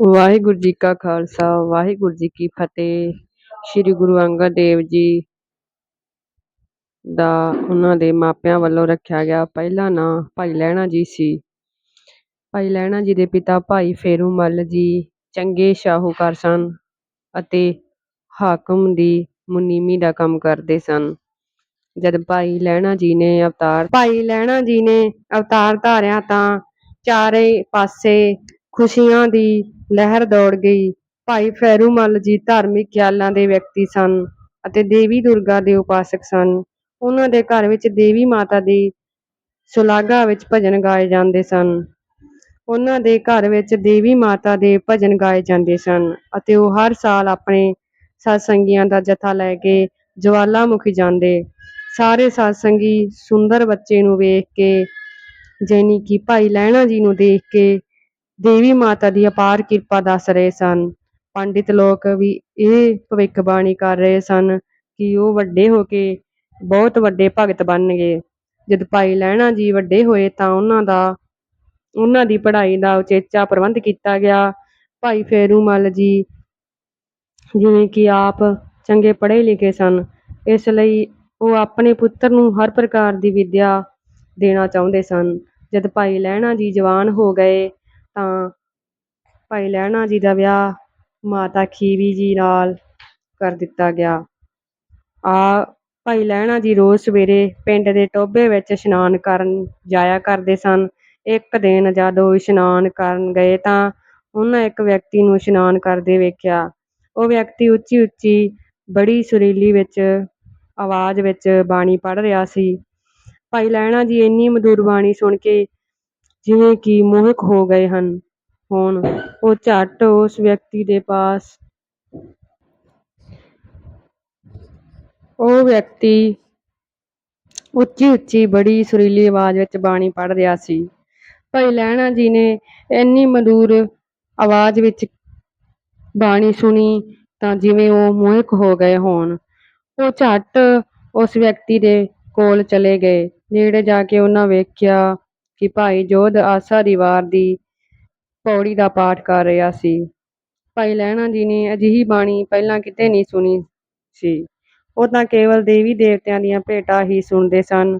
ਵਾਹਿਗੁਰੂ ਜੀ ਕਾ ਖਾਲਸਾ, ਵਾਹਿਗੁਰੂ ਜੀ ਕੀ ਫਤਿਹ। ਸ੍ਰੀ ਗੁਰੂ ਅੰਗਦ ਦੇਵ ਜੀ ਦਾ ਉਹਨਾਂ ਦੇ ਮਾਪਿਆਂ ਵੱਲੋਂ ਰੱਖਿਆ ਗਿਆ ਪਹਿਲਾ ਨਾਂ ਭਾਈ ਲਹਿਣਾ ਜੀ ਸੀ। ਭਾਈ ਲਹਿਣਾ ਜੀ ਦੇ ਪਿਤਾ ਭਾਈ ਫੇਰੂ ਮੱਲ ਜੀ ਚੰਗੇ ਸ਼ਾਹੂਕਾਰ ਸਨ ਅਤੇ ਹਾਕਮ ਦੀ ਮੁਨੀਮੀ ਦਾ ਕੰਮ ਕਰਦੇ ਸਨ। ਜਦ ਭਾਈ ਲਹਿਣਾ ਜੀ ਨੇ ਅਵਤਾਰ, ਭਾਈ ਲਹਿਣਾ ਜੀ ਨੇ ਅਵਤਾਰ ਧਾਰਿਆ ਤਾਂ ਚਾਰੇ ਪਾਸੇ ਖੁਸ਼ੀਆਂ ਦੀ ਲਹਿਰ ਦੌੜ ਗਈ। ਭਾਈ ਫੇਰੂ ਮੱਲ ਜੀ ਧਾਰਮਿਕ ਖਿਆਲਾਂ ਦੇ ਵਿਅਕਤੀ ਸਨ ਅਤੇ ਦੇਵੀ ਦੁਰਗਾ ਦੇ ਉਪਾਸਕ ਸਨ। ਉਹਨਾਂ ਦੇ ਘਰ ਵਿੱਚ ਦੇਵੀ ਮਾਤਾ ਦੀ ਸੁਲਾਗਾ ਵਿੱਚ ਭਜਨ ਗਾਏ ਜਾਂਦੇ ਸਨ। ਉਹਨਾਂ ਦੇ ਘਰ ਵਿੱਚ ਦੇਵੀ ਮਾਤਾ ਦੇ ਭਜਨ ਗਾਏ ਜਾਂਦੇ ਸਨ ਅਤੇ ਉਹ ਹਰ ਸਾਲ ਆਪਣੇ ਸਤਸੰਗੀਆਂ ਦਾ ਜਥਾ ਲੈ ਕੇ ਜਵਾਲਾਮੁਖੀ ਜਾਂਦੇ। ਸਾਰੇ ਸਤਸੰਗੀ ਸੁੰਦਰ ਬੱਚੇ ਨੂੰ ਵੇਖ ਕੇ, ਜਾਣੀ ਕਿ ਭਾਈ ਲਹਿਣਾ ਜੀ ਨੂੰ ਦੇਖ ਕੇ ਦੇਵੀ ਮਾਤਾ ਦੀ ਅਪਾਰ ਕਿਰਪਾ ਦੱਸ ਰਹੇ ਸਨ। ਪੰਡਿਤ ਲੋਕ ਵੀ ਇਹ ਭਵਿੱਖਬਾਣੀ ਕਰ ਰਹੇ ਸਨ ਕਿ ਉਹ ਵੱਡੇ ਹੋ ਕੇ ਬਹੁਤ ਵੱਡੇ ਭਗਤ ਬਣਨਗੇ। ਜਦ ਭਾਈ ਲਹਿਣਾ ਜੀ ਵੱਡੇ ਹੋਏ ਤਾਂ ਉਹਨਾਂ ਦਾ, ਉਹਨਾਂ ਦੀ ਪੜ੍ਹਾਈ ਦਾ ਉਚੇਚਾ ਪ੍ਰਬੰਧ ਕੀਤਾ ਗਿਆ। ਭਾਈ ਫੇਰੂ ਮੱਲ ਜੀ ਜਿਵੇਂ ਕਿ ਆਪ ਚੰਗੇ ਪੜ੍ਹੇ ਲਿਖੇ ਸਨ, ਇਸ ਲਈ ਉਹ ਆਪਣੇ ਪੁੱਤਰ ਨੂੰ ਹਰ ਪ੍ਰਕਾਰ ਦੀ ਵਿੱਦਿਆ ਦੇਣਾ ਚਾਹੁੰਦੇ ਸਨ। ਜਦ ਭਾਈ ਲਹਿਣਾ ਜੀ ਜਵਾਨ ਹੋ ਗਏ ਤਾਂ ਭਾਈ ਲਹਿਣਾ ਜੀ ਦਾ ਵਿਆਹ ਮਾਤਾ ਖੀਵੀ ਜੀ ਨਾਲ ਕਰ ਦਿੱਤਾ ਗਿਆ। ਆ ਭਾਈ ਲਹਿਣਾ ਜੀ ਰੋਜ਼ ਸਵੇਰੇ ਪਿੰਡ ਦੇ ਟੋਭੇ ਵਿੱਚ ਇਸ਼ਨਾਨ ਕਰਨ ਜਾਇਆ ਕਰਦੇ ਸਨ। ਇੱਕ ਦਿਨ ਜਦ ਉਹ ਇਸ਼ਨਾਨ ਕਰਨ ਗਏ ਤਾਂ ਉਹਨਾਂ ਇੱਕ ਵਿਅਕਤੀ ਨੂੰ ਇਸ਼ਨਾਨ ਕਰਦੇ ਵੇਖਿਆ। ਉਹ ਵਿਅਕਤੀ ਉੱਚੀ ਉੱਚੀ ਬੜੀ ਸੁਰੀਲੀ ਵਿੱਚ ਆਵਾਜ਼ ਵਿੱਚ ਬਾਣੀ ਪੜ੍ਹ ਰਿਹਾ ਸੀ। ਭਾਈ ਲਹਿਣਾ ਜੀ ਇੰਨੀ ਮਧੁਰ ਬਾਣੀ ਸੁਣ ਕੇ ਜਿਵੇਂ ਕਿ ਮੋਹਕ ਹੋ ਗਏ ਹਨ, ਹੋਣ। ਉਹ ਝੱਟ ਉਸ ਵਿਅਕਤੀ ਦੇ ਪਾਸ ਉਹ ਵਿਅਕਤੀ ਉੱਚੀ ਉੱਚੀ ਬੜੀ ਸੁਰੀਲੀ ਆਵਾਜ਼ ਵਿੱਚ ਬਾਣੀ ਪੜ੍ਹ ਰਿਹਾ ਸੀ। ਭਾਈ ਲਹਿਣਾ ਜੀ ਨੇ ਇੰਨੀ ਮਧੁਰ ਆਵਾਜ਼ ਵਿੱਚ ਬਾਣੀ ਸੁਣੀ ਤਾਂ ਜਿਵੇਂ ਉਹ ਮੋਹਕ ਹੋ ਗਏ ਹੋਣ। ਉਹ ਝੱਟ ਉਸ ਵਿਅਕਤੀ ਦੇ ਕੋਲ ਚਲੇ ਗਏ, ਨੇੜੇ ਜਾ ਕੇ ਉਹਨਾਂ ਵੇਖਿਆ ਕਿ ਭਾਈ ਜੋਧ ਆਸਾ ਦੀ ਵਾਰ ਦੀ ਪੌੜੀ ਦਾ ਪਾਠ ਕਰ ਰਿਹਾ ਸੀ। ਭਾਈ ਲਹਿਣਾ ਜੀ ਨੇ ਅਜਿਹੀ ਬਾਣੀ ਪਹਿਲਾਂ ਕਿਤੇ ਨਹੀਂ ਸੁਣੀ ਸੀ। ਉਹ ਤਾਂ ਕੇਵਲ ਦੇਵੀ ਦੇਵਤਿਆਂ ਦੀਆਂ ਭੇਟਾਂ ਹੀ ਸੁਣਦੇ ਸਨ।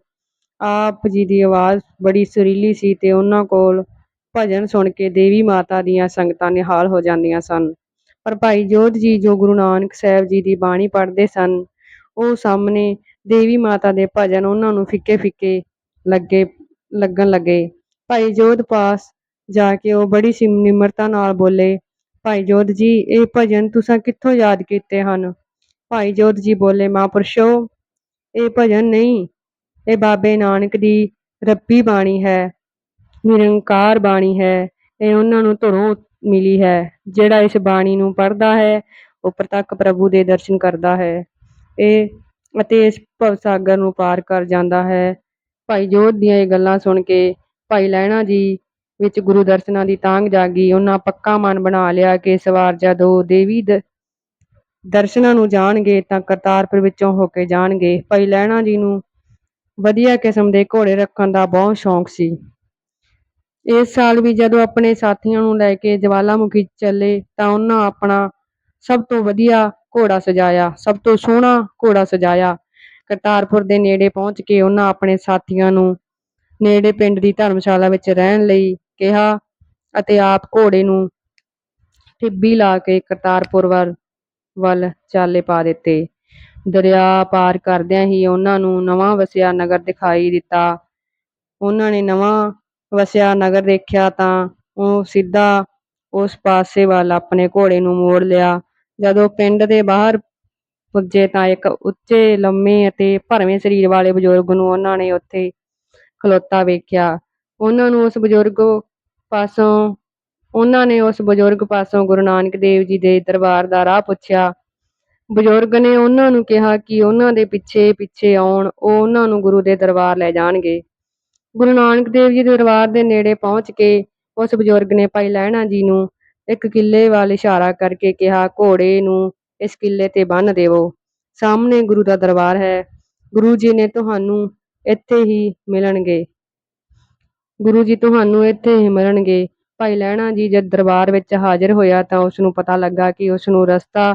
ਆਪ ਜੀ ਦੀ ਆਵਾਜ਼ ਬੜੀ ਸੁਰੀਲੀ ਸੀ ਤੇ ਉਹਨਾਂ ਕੋਲ ਭਜਨ ਸੁਣ ਕੇ ਦੇਵੀ ਮਾਤਾ ਦੀਆਂ ਸੰਗਤਾਂ ਨਿਹਾਲ ਹੋ ਜਾਂਦੀਆਂ ਸਨ। ਪਰ ਭਾਈ ਜੋਧ ਜੀ ਜੋ ਗੁਰੂ ਨਾਨਕ ਸਾਹਿਬ ਜੀ ਦੀ ਬਾਣੀ ਪੜ੍ਹਦੇ ਸਨ, ਉਹ ਸਾਹਮਣੇ ਦੇਵੀ ਮਾਤਾ ਦੇ ਭਜਨ ਉਹਨਾਂ ਨੂੰ ਫਿੱਕੇ ਫਿੱਕੇ ਲੱਗੇ ਲੱਗਣ ਲੱਗੇ। ਭਾਈ ਜੋਧ ਪਾਸ ਜਾ ਕੇ ਉਹ ਬੜੀ ਸਿਮ, ਨਿਮਰਤਾ ਨਾਲ ਬੋਲੇ, ਭਾਈ ਜੋਧ ਜੀ, ਇਹ ਭਜਨ ਤੁਸੀਂ ਕਿੱਥੋਂ ਯਾਦ ਕੀਤੇ ਹਨ? ਭਾਈ ਜੋਧ ਜੀ ਬੋਲੇ, ਮਹਾਂਪੁਰਸ਼ੋ, ਇਹ ਭਜਨ ਨਹੀਂ। ਇਹ ਬਾਬੇ ਨਾਨਕ ਦੀ ਰੱਬੀ ਬਾਣੀ ਹੈ। ਨਿਰੰਕਾਰ ਬਾਣੀ ਹੈ। ਇਹ ਉਹਨਾਂ ਨੂੰ ਧੁਰੋਂ ਮਿਲੀ ਹੈ, ਜਿਹੜਾ ਇਸ ਬਾਣੀ ਨੂੰ ਪੜ੍ਹਦਾ ਹੈ ਉਹ ਤੱਕ ਪ੍ਰਭੂ ਦੇ ਦਰਸ਼ਨ ਕਰਦਾ ਹੈ। ਇਹ ਅਤੇ ਇਸ ਭਵ ਸਾਗਰ ਨੂੰ ਪਾਰ ਕਰ ਜਾਂਦਾ ਹੈ। ਭਾਈ ਜੋਧ ਦੀਆਂ ਇਹ ਗੱਲਾਂ ਸੁਣ ਕੇ ਭਾਈ ਲਹਿਣਾ ਜੀ ਵਿੱਚ ਗੁਰੂ ਦਰਸ਼ਨਾਂ ਦੀ ਤਾਂਗ ਜਾਗੀ। ਉਹਨਾਂ ਪੱਕਾ ਮਨ ਬਣਾ ਲਿਆ ਕਿ ਇਸ ਵਾਰ ਦੇਵੀ ਦਰਸ਼ਨਾਂ ਨੂੰ ਜਾਣਗੇ ਤਾਂ ਕਰਤਾਰਪੁਰ ਵਿੱਚੋਂ ਹੋ ਕੇ ਜਾਣਗੇ। ਭਾਈ ਲਹਿਣਾ ਜੀ ਨੂੰ ਵਧੀਆ ਕਿਸਮ ਦੇ ਘੋੜੇ ਰੱਖਣ ਦਾ ਬਹੁਤ ਸ਼ੌਂਕ ਸੀ। ਇਸ ਸਾਲ ਵੀ ਜਦੋਂ ਆਪਣੇ ਸਾਥੀਆਂ ਨੂੰ ਲੈ ਕੇ ਜਵਾਲਾਮੁਖੀ ਚੱਲੇ ਤਾਂ ਉਹਨਾਂ ਆਪਣਾ ਸਭ ਤੋਂ ਵਧੀਆ ਘੋੜਾ ਸਜਾਇਆ, ਸਭ ਤੋਂ ਸੋਹਣਾ ਘੋੜਾ ਸਜਾਇਆ। ਕਰਤਾਰਪੁਰ ਦੇ ਨੇੜੇ ਪਹੁੰਚ ਕੇ ਉਹਨਾਂ ਆਪਣੇ ਸਾਥੀਆਂ ਨੂੰ ਨੇੜੇ ਪਿੰਡ ਦੀ ਧਰਮਸ਼ਾਲਾ ਵਿੱਚ ਰਹਿਣ ਲਈ ਕਿਹਾ ਅਤੇ ਆਪ ਘੋੜੇ ਨੂੰ ਟਿੱਬੀ ਲਾ ਕੇ ਕਰਤਾਰਪੁਰ ਵੱਲ ਵੱਲ ਚਾਲੇ ਪਾ ਦਿੱਤੇ। ਦਰਿਆ ਪਾਰ ਕਰਦਿਆਂ ਹੀ ਉਹਨਾਂ ਨੂੰ ਨਵਾਂ ਵਸਿਆ ਨਗਰ ਦਿਖਾਈ ਦਿੱਤਾ। ਉਹਨਾਂ ਨੇ ਨਵਾਂ ਵਸਿਆ ਨਗਰ ਦੇਖਿਆ ਤਾਂ ਉਹ ਸਿੱਧਾ ਉਸ ਪਾਸੇ ਵੱਲ ਆਪਣੇ ਘੋੜੇ ਨੂੰ ਮੋੜ ਲਿਆ। ਜਦੋਂ ਪਿੰਡ ਦੇ ਬਾਹਰ ਪੁੱਜੇ ਤਾਂ ਇੱਕ ਉੱਚੇ, ਲੰਮੇ ਅਤੇ ਭਰਵੇਂ ਸਰੀਰ ਵਾਲੇ ਬਜ਼ੁਰਗ ਨੂੰ ਉਹਨਾਂ ਨੇ ਉੱਥੇ ਖਲੋਤਾ ਵੇਖਿਆ। ਉਹਨਾਂ ਨੂੰ ਉਸ ਬਜ਼ੁਰਗ ਪਾਸੋਂ, ਉਹਨਾਂ ਨੇ ਉਸ ਬਜ਼ੁਰਗ ਪਾਸੋਂ ਗੁਰੂ ਨਾਨਕ ਦੇਵ ਜੀ ਦੇ ਦਰਬਾਰ ਦਾ ਰਾਹ ਪੁੱਛਿਆ। ਬਜ਼ੁਰਗ ਨੇ ਉਹਨਾਂ ਨੂੰ ਕਿਹਾ ਕਿ ਉਹਨਾਂ ਦੇ ਪਿੱਛੇ ਪਿੱਛੇ ਆਉਣ, ਉਹ ਉਹਨਾਂ ਨੂੰ ਗੁਰੂ ਦੇ ਦਰਬਾਰ ਲੈ ਜਾਣਗੇ। ਗੁਰੂ ਨਾਨਕ ਦੇਵ ਜੀ ਦੇ ਦਰਬਾਰ ਦੇ ਨੇੜੇ ਪਹੁੰਚ ਕੇ ਉਸ ਬਜ਼ੁਰਗ ਨੇ ਭਾਈ ਲਹਿਣਾ ਜੀ ਨੂੰ ਇੱਕ ਕਿੱਲੇ ਵੱਲ ਇਸ਼ਾਰਾ ਕਰਕੇ ਕਿਹਾ, ਘੋੜੇ ਨੂੰ ਇਸ ਕਿੱਲੇ ਤੇ ਬੰਨ ਦੇਵੋ। ਸਾਹਮਣੇ ਗੁਰੂ ਦਾ ਦਰਬਾਰ ਹੈ। ਗੁਰੂ ਜੀ ਨੇ ਤੁਹਾਨੂੰ ਇੱਥੇ ਹੀ ਮਿਲਣਗੇ। ਗੁਰੂ ਜੀ ਤੁਹਾਨੂੰ ਇੱਥੇ ਹੀ ਮਿਲਣਗੇ। ਭਾਈ ਲਹਿਣਾ ਜੀ ਜਦ ਦਰਬਾਰ ਵਿੱਚ ਹਾਜ਼ਰ ਹੋਇਆ ਤਾਂ ਉਸ ਨੂੰ ਪਤਾ ਲੱਗਾ ਕਿ ਉਸ ਨੂੰ ਰਸਤਾ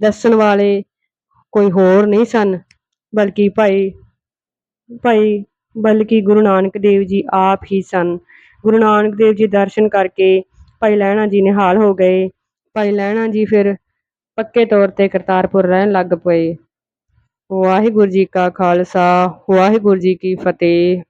ਦੱਸਣ ਵਾਲੇ ਕੋਈ ਹੋਰ ਨਹੀਂ ਸਨ, ਬਲਕਿ ਭਾਈ ਭਾਈ, ਬਲਕਿ ਗੁਰੂ ਨਾਨਕ ਦੇਵ ਜੀ ਆਪ ਹੀ ਸਨ। ਗੁਰੂ ਨਾਨਕ ਦੇਵ ਜੀ ਦਰਸ਼ਨ ਕਰਕੇ ਭਾਈ ਲਹਿਣਾ ਜੀ ਨਿਹਾਲ ਹੋ ਗਏ। ਭਾਈ ਲਹਿਣਾ ਜੀ ਫਿਰ ਪੱਕੇ ਤੌਰ ਤੇ ਕਰਤਾਰਪੁਰ ਰਹਿਣ ਲੱਗ ਪਏ। ਵਾਹਿਗੁਰੂ ਜੀ ਕਾ ਖਾਲਸਾ, ਵਾਹਿਗੁਰੂ ਜੀ ਕੀ ਫਤਿਹ।